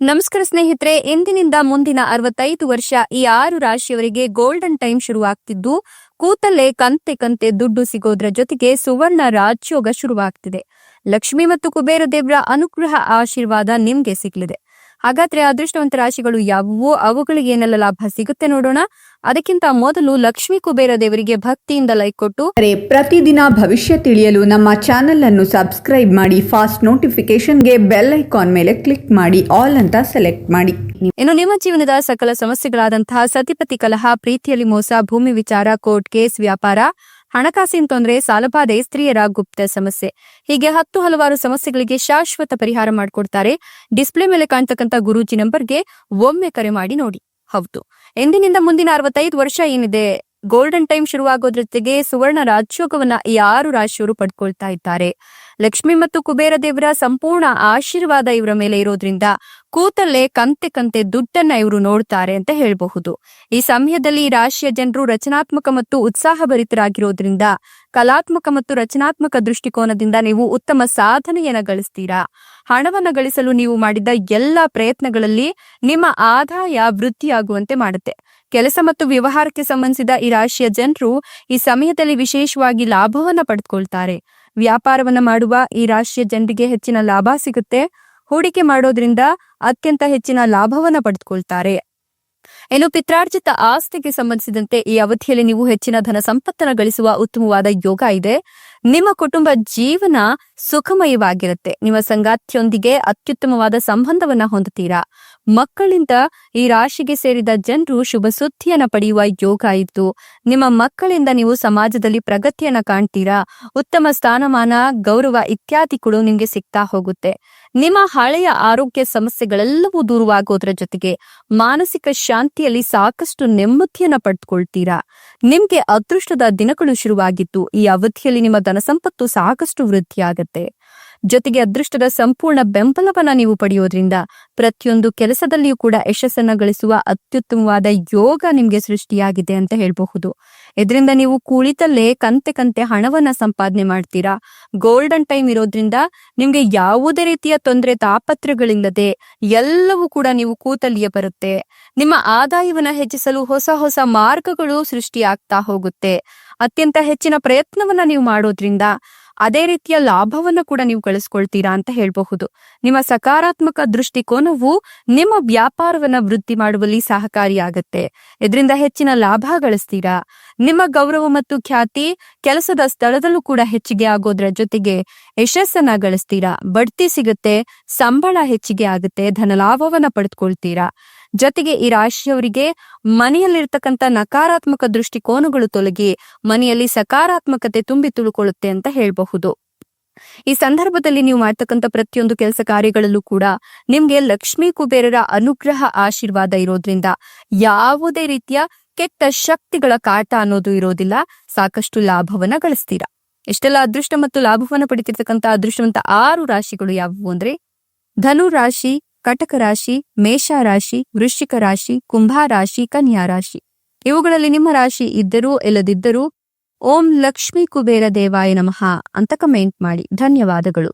ನಮಸ್ಕಾರ ಸ್ನೇಹಿತರೆ, ಇಂದಿನಿಂದ ಮುಂದಿನ ಅರವತ್ತೈದು ವರ್ಷ ಈ ಆರು ರಾಶಿಯವರಿಗೆ ಗೋಲ್ಡನ್ ಟೈಮ್ ಶುರುವಾಗ್ತಿದ್ದು, ಕೂತಲ್ಲೇ ಕಂತೆ ಕಂತೆ ದುಡ್ಡು ಸಿಗೋದ್ರ ಜೊತೆಗೆ ಸುವರ್ಣ ರಾಜ್ಯೋಗ ಶುರುವಾಗ್ತಿದೆ. ಲಕ್ಷ್ಮಿ ಮತ್ತು ಕುಬೇರ ದೇವರ ಅನುಗ್ರಹ ಆಶೀರ್ವಾದ ನಿಮ್ಗೆ ಸಿಗ್ಲಿದೆ. ಹಾಗಾದ್ರೆ ಅದೃಷ್ಟವಂತ ರಾಶಿಗಳು ಯಾವುವು? ಅವುಗಳಿಗೆ ಏನೆಲ್ಲ ಲಾಭ ಸಿಗುತ್ತೆ ನೋಡೋಣ. ಅದಕ್ಕಿಂತ ಮೊದಲು ಲಕ್ಷ್ಮಿ ಕುಬೇರ ದೇವರಿಗೆ ಭಕ್ತಿಯಿಂದ ಲೈಕ್ ಕೊಟ್ಟು. ಪ್ರತಿದಿನ ಭವಿಷ್ಯ ತಿಳಿಯಲು ನಮ್ಮ ಚಾನೆಲ್ ಅನ್ನು ಸಬ್ಸ್ಕ್ರೈಬ್ ಮಾಡಿ ಫಾಸ್ಟ್ ನೋಟಿಫಿಕೇಶನ್ಗೆ ಬೆಲ್ ಐಕಾನ್ ಮೇಲೆ ಕ್ಲಿಕ್ ಮಾಡಿ ಆಲ್ ಅಂತ ಸೆಲೆಕ್ಟ್ ಮಾಡಿ. ಇನ್ನು ನಿಮ್ಮ ಜೀವನದ ಸಕಲ ಸಮಸ್ಯೆಗಳಾದಂತಹ ಸತಿಪತಿ ಕಲಹ ಪ್ರೀತಿಯಲ್ಲಿ ಮೋಸ ಭೂಮಿ ವಿಚಾರ ಕೋರ್ಟ್ ಕೇಸ್ ವ್ಯಾಪಾರ ಹಣಕಾಸಿನ ತೊಂದರೆ ಸಾಲಬಾಧೆ ಸ್ತ್ರೀಯರ ಗುಪ್ತ ಸಮಸ್ಯೆ. ಹೀಗೆ ಹತ್ತು ಹಲವಾರು ಸಮಸ್ಯೆಗಳಿಗೆ ಶಾಶ್ವತ ಪರಿಹಾರ ಮಾಡಿಕೊಡ್ತಾರೆ. ಡಿಸ್ಪ್ಲೇ ಮೇಲೆ ಕಾಣ್ತಕ್ಕಂಥ ಗುರೂಜಿ ನಂಬರ್ಗೆ ಒಮ್ಮೆ ಕರೆ ಮಾಡಿ ನೋಡಿ. ಹೌದು. ಎಂದಿನಿಂದ ಮುಂದಿನ ಅರವತ್ತೈದು ವರ್ಷ ಏನಿದೆ ಗೋಲ್ಡನ್ ಟೈಮ್ ಶುರುವಾಗೋದ್ರ ಜೊತೆಗೆ ಸುವರ್ಣ ರಾಜ್ಯೋಗವನ್ನ ಈ ಆರು ರಾಶಿಯವರು ಪಡ್ಕೊಳ್ತಾ ಇದ್ದಾರೆ. ಲಕ್ಷ್ಮಿ ಮತ್ತು ಕುಬೇರ ದೇವರ ಸಂಪೂರ್ಣ ಆಶೀರ್ವಾದ ಇವರ ಮೇಲೆ ಇರೋದ್ರಿಂದ ಕೂತಲ್ಲೇ ಕಂತೆ ಕಂತೆ ದುಡ್ಡನ್ನ ಇವರು ನೋಡ್ತಾರೆ ಅಂತ ಹೇಳಬಹುದು. ಈ ಸಮಯದಲ್ಲಿ ಈ ರಾಶಿಯ ಜನರು ರಚನಾತ್ಮಕ ಮತ್ತು ಉತ್ಸಾಹಭರಿತರಾಗಿರೋದ್ರಿಂದ ಕಲಾತ್ಮಕ ಮತ್ತು ರಚನಾತ್ಮಕ ದೃಷ್ಟಿಕೋನದಿಂದ ನೀವು ಉತ್ತಮ ಸಾಧನೆಯನ್ನ ಗಳಿಸ್ತೀರಾ? ಹಣವನ್ನ ಗಳಿಸಲು ನೀವು ಮಾಡಿದ ಎಲ್ಲಾ ಪ್ರಯತ್ನಗಳಲ್ಲಿ ನಿಮ್ಮ ಆದಾಯ ವೃದ್ಧಿಯಾಗುವಂತೆ ಮಾಡುತ್ತೆ. ಕೆಲಸ ಮತ್ತು ವ್ಯವಹಾರಕ್ಕೆ ಸಂಬಂಧಿಸಿದ ಈ ರಾಶಿಯ ಜನರು ಈ ಸಮಯದಲ್ಲಿ ವಿಶೇಷವಾಗಿ ಲಾಭವನ್ನ ಪಡೆದುಕೊಳ್ತಾರೆ ವ್ಯಾಪಾರವನ್ನ ಮಾಡುವ ಈ ರಾಶಿಯ ಜನರಿಗೆ ಹೆಚ್ಚಿನ ಲಾಭ ಸಿಗುತ್ತೆ. ಹೂಡಿಕೆ ಮಾಡೋದ್ರಿಂದ ಅತ್ಯಂತ ಹೆಚ್ಚಿನ ಲಾಭವನ್ನ ಪಡೆದುಕೊಳ್ತಾರೆ ಇನ್ನು ಪಿತ್ರಾರ್ಜಿತ ಆಸ್ತಿಗೆ ಸಂಬಂಧಿಸಿದಂತೆ ಈ ಅವಧಿಯಲ್ಲಿ ನೀವು ಹೆಚ್ಚಿನ ಧನ ಸಂಪತ್ತನ್ನು ಗಳಿಸುವ ಉತ್ತಮವಾದ ಯೋಗ ಇದೆ. ನಿಮ್ಮ ಕುಟುಂಬ ಜೀವನ ಸುಖಮಯವಾಗಿರುತ್ತೆ. ನಿಮ್ಮ ಸಂಗಾತಿಯೊಂದಿಗೆ ಅತ್ಯುತ್ತಮವಾದ ಸಂಬಂಧವನ್ನ ಹೊಂದುತ್ತೀರಾ? ಮಕ್ಕಳಿಂದ ಈ ರಾಶಿಗೆ ಸೇರಿದ ಜನರು ಶುಭ ಸುದ್ದಿಯನ್ನ ಪಡೆಯುವ ಯೋಗ ಇದ್ದು, ನಿಮ್ಮ ಮಕ್ಕಳಿಂದ ನೀವು ಸಮಾಜದಲ್ಲಿ ಪ್ರಗತಿಯನ್ನ ಕಾಣ್ತೀರಾ? ಉತ್ತಮ ಸ್ಥಾನಮಾನ, ಗೌರವ ಇತ್ಯಾದಿ ಕೂಡ ನಿಮ್ಗೆ ಸಿಗ್ತಾ ಹೋಗುತ್ತೆ. ನಿಮ್ಮ ಹಳೆಯ ಆರೋಗ್ಯ ಸಮಸ್ಯೆಗಳೆಲ್ಲವೂ ದೂರವಾಗೋದ್ರ ಜೊತೆಗೆ ಮಾನಸಿಕ ಶಾಂತಿಯಲ್ಲಿ ಸಾಕಷ್ಟು ನೆಮ್ಮದಿಯನ್ನ ಪಡೆದುಕೊಳ್ತೀರಾ ನಿಮ್ಗೆ ಅದೃಷ್ಟದ ದಿನಗಳು ಶುರುವಾಗಿದ್ದು, ಈ ಅವಧಿಯಲ್ಲಿ ನಿಮ್ಮ ಧನ ಸಂಪತ್ತು ಸಾಕಷ್ಟು ವೃದ್ಧಿಯಾಗತ್ತೆ. ಜೊತೆಗೆ ಅದೃಷ್ಟದ ಸಂಪೂರ್ಣ ಬೆಂಬಲವನ್ನ ನೀವು ಪಡೆಯೋದ್ರಿಂದ ಪ್ರತಿಯೊಂದು ಕೆಲಸದಲ್ಲಿಯೂ ಕೂಡ ಯಶಸ್ಸನ್ನ ಗಳಿಸುವ ಅತ್ಯುತ್ತಮವಾದ ಯೋಗ ನಿಮ್ಗೆ ಸೃಷ್ಟಿಯಾಗಿದೆ ಅಂತ ಹೇಳಬಹುದು. ಇದರಿಂದ ನೀವು ಕುಳಿತಲ್ಲೇ ಕಂತೆ ಕಂತೆ ಹಣವನ್ನ ಸಂಪಾದನೆ ಮಾಡ್ತೀರಾ? ಗೋಲ್ಡನ್ ಟೈಮ್ ಇರೋದ್ರಿಂದ ನಿಮ್ಗೆ ಯಾವುದೇ ರೀತಿಯ ತೊಂದರೆ ತಾಪತ್ರಗಳಿಲ್ಲದೆ ಎಲ್ಲವೂ ಕೂಡ ನೀವು ಕೂತಲ್ಲಿಯೇ ಬರುತ್ತೆ. ನಿಮ್ಮ ಆದಾಯವನ್ನ ಹೆಚ್ಚಿಸಲು ಹೊಸ ಹೊಸ ಮಾರ್ಗಗಳು ಸೃಷ್ಟಿಯಾಗ್ತಾ ಹೋಗುತ್ತೆ. ಅತ್ಯಂತ ಹೆಚ್ಚಿನ ಪ್ರಯತ್ನವನ್ನ ನೀವು ಮಾಡೋದ್ರಿಂದ ಅದೇ ರೀತಿಯ ಲಾಭವನ್ನ ಕೂಡ ನೀವು ಗಳಿಸ್ಕೊಳ್ತೀರಾ ಅಂತ ಹೇಳಬಹುದು. ನಿಮ್ಮ ಸಕಾರಾತ್ಮಕ ದೃಷ್ಟಿಕೋನವು ನಿಮ್ಮ ವ್ಯಾಪಾರವನ್ನ ವೃದ್ಧಿ ಮಾಡುವಲ್ಲಿ ಸಹಕಾರಿಯಾಗತ್ತೆ. ಇದರಿಂದ ಹೆಚ್ಚಿನ ಲಾಭ ಗಳಿಸ್ತೀರಾ? ನಿಮ್ಮ ಗೌರವ ಮತ್ತು ಖ್ಯಾತಿ ಕೆಲಸದ ಸ್ಥಳದಲ್ಲೂ ಕೂಡ ಹೆಚ್ಚಿಗೆ ಆಗೋದ್ರ ಜೊತೆಗೆ ಯಶಸ್ಸನ್ನ ಗಳಿಸ್ತೀರಾ? ಬಡ್ತಿ ಸಿಗುತ್ತೆ, ಸಂಬಳ ಹೆಚ್ಚಿಗೆ ಆಗುತ್ತೆ, ಧನಲಾಭವನ್ನ ಪಡೆದುಕೊಳ್ತೀರಾ ಜೊತೆಗೆ ಈ ರಾಶಿಯವರಿಗೆ ಮನೆಯಲ್ಲಿರ್ತಕ್ಕಂಥ ನಕಾರಾತ್ಮಕ ದೃಷ್ಟಿಕೋನಗಳು ತೊಲಗಿ ಮನೆಯಲ್ಲಿ ಸಕಾರಾತ್ಮಕತೆ ತುಂಬಿ ತುಳುಕೊಳ್ಳುತ್ತೆ ಅಂತ ಹೇಳಬಹುದು. ಈ ಸಂದರ್ಭದಲ್ಲಿ ನೀವು ಮಾಡ್ತಕ್ಕಂಥ ಪ್ರತಿಯೊಂದು ಕೆಲಸ ಕಾರ್ಯಗಳಲ್ಲೂ ಕೂಡ ನಿಮ್ಗೆ ಲಕ್ಷ್ಮೀ ಕುಬೇರರ ಅನುಗ್ರಹ ಆಶೀರ್ವಾದ ಇರೋದ್ರಿಂದ ಯಾವುದೇ ರೀತಿಯ ಕೆಟ್ಟ ಶಕ್ತಿಗಳ ಕಾಟ ಅನ್ನೋದು ಇರೋದಿಲ್ಲ, ಸಾಕಷ್ಟು ಲಾಭವನ್ನ ಗಳಿಸ್ತೀರಾ. ಇಷ್ಟೆಲ್ಲ ಅದೃಷ್ಟ ಮತ್ತು ಲಾಭವನ್ನ ಪಡಿತಿರ್ತಕ್ಕಂಥ ಅದೃಷ್ಟವಂತ ಆರು ರಾಶಿಗಳು ಯಾವುವು ಅಂದ್ರೆ ಧನು ರಾಶಿ ಕಟಕ ರಾಶಿ, ಮೇಷ ರಾಶಿ, ವೃಶ್ಚಿಕ ರಾಶಿ, ಕುಂಭ ರಾಶಿ, ಕನ್ಯಾ ರಾಶಿ. ಇವುಗಳಲ್ಲಿ ನಿಮ್ಮ ರಾಶಿ ಇದ್ದರೂ ಇಲ್ಲದಿದ್ದರೂ ಓಂ ಲಕ್ಷ್ಮೀ ಕುಬೇರ ದೇವಾಯ ನಮಃ ಅಂತ ಕಮೆಂಟ್ ಮಾಡಿ. ಧನ್ಯವಾದಗಳು.